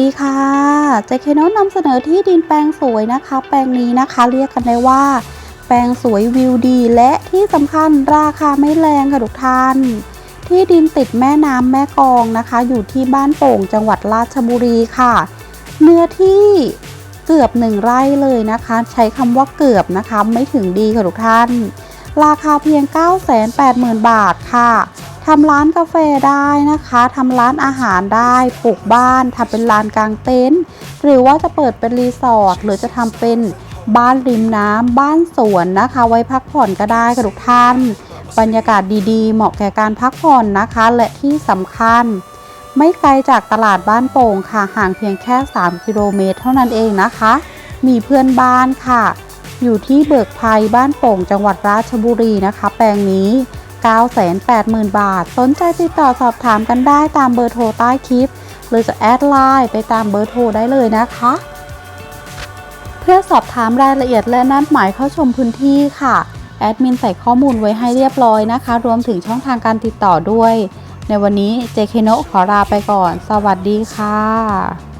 ดีค่ะเจเคโนนำเสนอที่ดินแปลงสวยนะคะ แปลงนี้นะคะ เรียกกันได้ว่า แปลงสวยวิวดีและที่สำคัญราคาไม่แรงค่ะทุกท่าน ที่ดินติดแม่น้ำแม่กองนะคะ อยู่ที่บ้านโป่งจังหวัดราชบุรีค่ะ เนื้อที่เกือบหนึ่งไร่เลยนะคะ ใช้คำว่าเกือบนะคะ ไม่ถึงดีค่ะทุกท่าน ราคาเพียง 980,000 บาทค่ะ ทำร้านกาแฟได้นะคะทำร้านอาหารได้ปลูกบ้านทำเป็นลานกลางเต็นท์หรือว่าจะเปิดเป็นรีสอร์ทหรือจะทำเป็นบ้านริมน้ำบ้านสวนนะคะ ไว้พักผ่อนก็ได้ค่ะทุกท่าน บรรยากาศดีๆ เหมาะแก่การพักผ่อนนะคะ และที่สำคัญ ไม่ไกลจากตลาดบ้านโป่งค่ะห่างเพียงแค่ 3 กิโลเมตร เท่านั้นเองนะคะ มีเพื่อนบ้านค่ะ อยู่ที่เบิกภัยบ้านโป่งจังหวัดราชบุรีนะคะ แปลงนี้ 980,000 บาท สนใจติดต่อสอบถามกันได้ตามเบอร์โทรใต้คลิป หรือจะแอดไลน์ไปตามเบอร์โทรได้เลยนะคะ เพื่อสอบถามรายละเอียดและนัดหมายเข้าชมพื้นที่ค่ะแอดมินใส่ข้อมูลไว้ให้เรียบร้อยนะคะ รวมถึงช่องทางการติดต่อด้วย ในวันนี้เจเคโนขอลาไปก่อน สวัสดีค่ะ